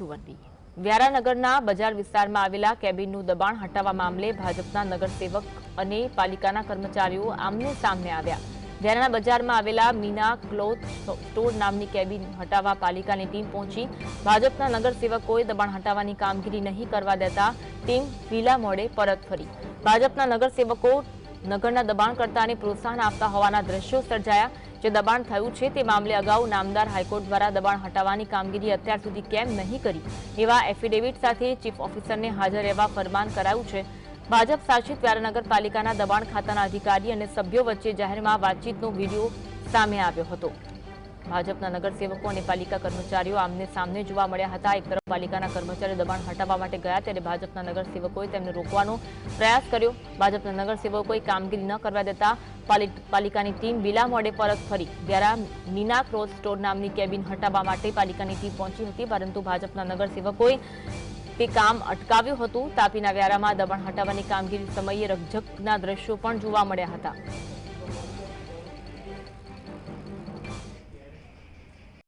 ગુવાણી વેરાનગરના બજાર વિસ્તારમાં આવેલા કેબિનનો દબાણ હટાવવા મામલે ભાજપના નગરસેવક અને પાલિકાના કર્મચારીઓ આમનો સામને આવ્યા. વેરાના બજારમાં આવેલા મીના ક્લોથ સ્ટોર નામની કેબિન હટાવવા પાલિકાની ટીમ પહોંચી. ભાજપના નગરસેવકોએ દબાણ હટાવવાની કામગીરી નહીં કરવા દેતા ટીમ વીલા મોડે પરત ફરી. ભાજપના નગરસેવકો નગરના દબાણકર્તાને પ્રોત્સાહન આપતા હોવાના દ્રશ્યો સર્જાયા. જે દબાણ થયું છે તે મામલે અગાઉ નામદાર હાઈકોર્ટ દ્વારા દબાણ હટાવવાની કામગીરી અત્યાર સુધી કેમ નહીં કરી એવા એફિડેવિટ સાથે ચીફ ઓફિસરને હાજર રહેવા ફરમાન કરાયું છે ભાજપ શાસિત વ્યારા નગરપાલિકાના દબાણ ખાતાના અધિકારી અને સભ્યો વચ્ચે જાહેરમાં વાતચીતનો વિડીયો સામે આવ્યો હતો ભાજપના નગર સેવકો અને પાલિકા કર્મીઓ આમને સામે જોવા મળ્યા હતા એક તરફ પાલિકાના કર્મચારી દબાણ હટાવવા માટે ગયા ત્યારે ભાજપના નગર સેવકોએ તેમને રોકવાનો પ્રયાસ કર્યો ભાજપના નગર સેવકોએ કામગીરી ન કરવા દેતા પાલિકાની ટીમ બિલા મોડે પરત ફરી દ્વારા નીના ક્રોસ સ્ટોર નામની કેબિન હટાવવા માટે પાલિકાની ટીમ પહોંચી હતી પરંતુ ભાજપના નગર સેવકોએ તે કામ અટકાવ્યું હતું તાપીના વરામાં દબાણ હટાવવાની કામગીરી સમયયક જક ના દ્રશ્યો પણ જોવા મળ્યા હતા